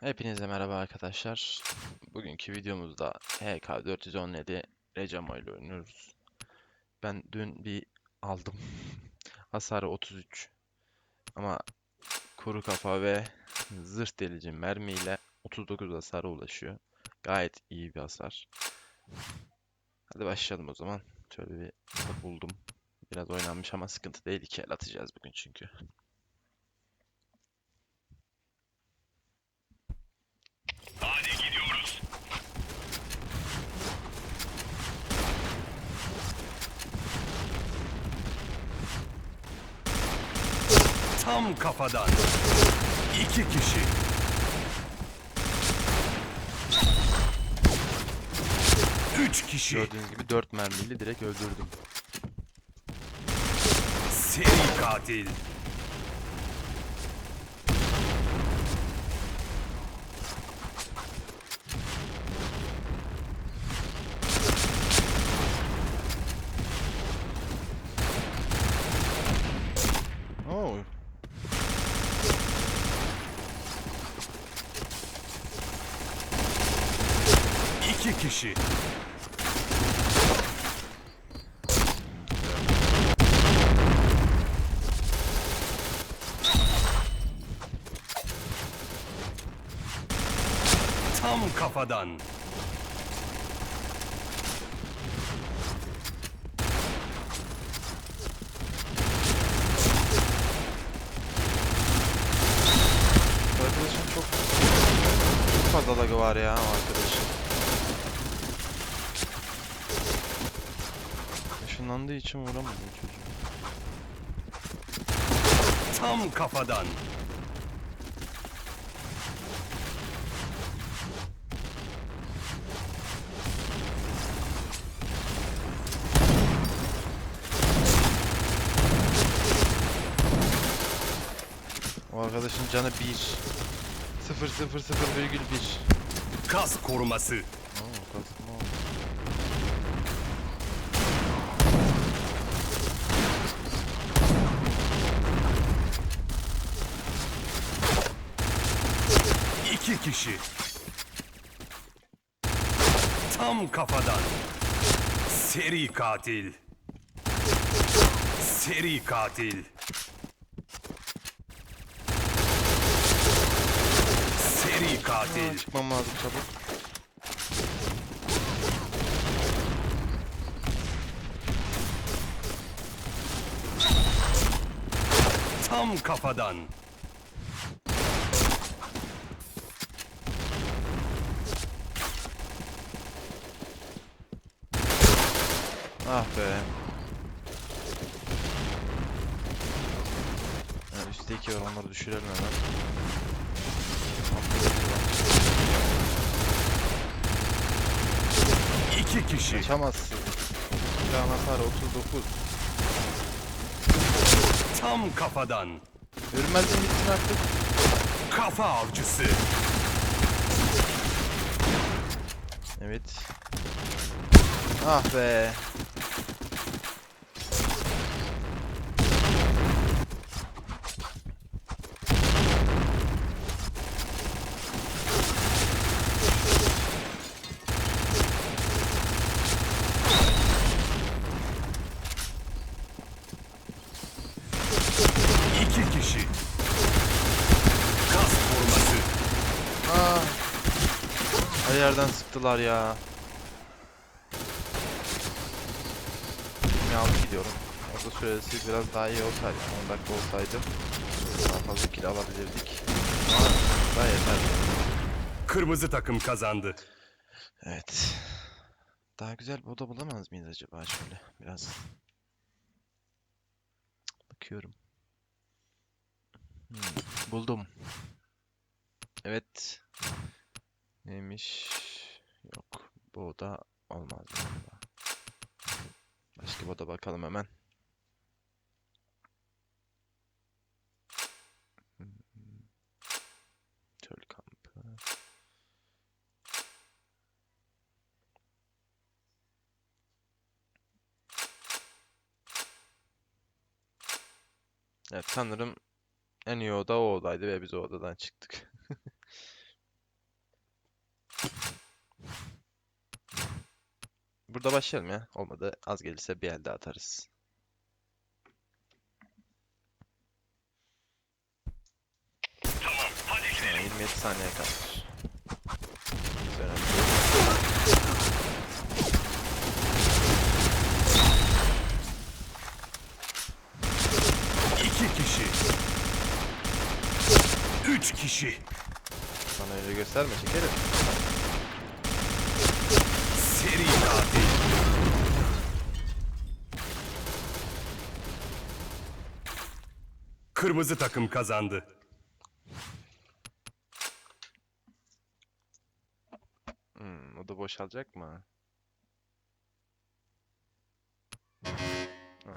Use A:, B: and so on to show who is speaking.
A: Hepinize merhaba arkadaşlar. Bugünkü videomuzda HK417 Recamo ile oynuyoruz. Ben dün bir aldım. Hasarı 33. Ama kuru kafa ve zırh delici mermiyle 39 hasara ulaşıyor. Gayet iyi bir hasar. Hadi başlayalım o zaman. Şöyle bir buldum. Biraz oynanmış ama sıkıntı değil. İki el atacağız bugün çünkü.
B: Tam kafadan. İki kişi. Üç kişi.
A: Gördüğünüz gibi 4 mermiyle direkt öldürdüm.
B: Seri katil. İki kişi. Tam kafadan.
A: Arkadaşım çok çok fazla lagı var ya o arkadaşım. Işınlandığı için vuramadım çocuğu.
B: Tam kafadan.
A: O arkadaşın canı 1. 0 0 0 virgül 1.
B: Kas koruması. Kişi. Tam kafadan. Seri katil. Seri katil. Seri
A: Aa,
B: katil.
A: çıkmam lazım çabuk.
B: Tam kafadan.
A: Ah be. Yani üstteki var onları düşürelim hemen.
B: İki kişi.
A: Kaçamazsın. Can hasarı 39.
B: Tam kafadan.
A: Görünmezliğin bitsin artık.
B: Kafa avcısı.
A: Evet. Ah be.
B: İki kişi. Kas koruması.
A: Ah. Her yerden sıktılar ya. Ben alıp gidiyorum. Orada süresi biraz daha iyi olsaydı. 10 dakika olsaydı daha fazla kill alabilirdik. Ama daha yeterli.
B: Kırmızı takım kazandı.
A: Evet. Daha güzel bir oda bulamaz mıyız acaba şöyle biraz. Bakıyorum. Hmm, buldum. Evet. Neymiş? Yok. Bu oda olmaz. Başka bir oda bakalım hemen. Hmm. Çöl kampı. Evet sanırım en iyi oda o odaydı ve biz o odadan çıktık. Burada başlayalım ya. Olmadı az gelirse bir el daha atarız. Ha, 27 saniye kalmış.
B: İki kişi. Üç kişi.
A: Bana öyle gösterme şekerim.
B: Seri katil. Kırmızı takım kazandı.
A: Hmm, o da boşalacak mı? Ha,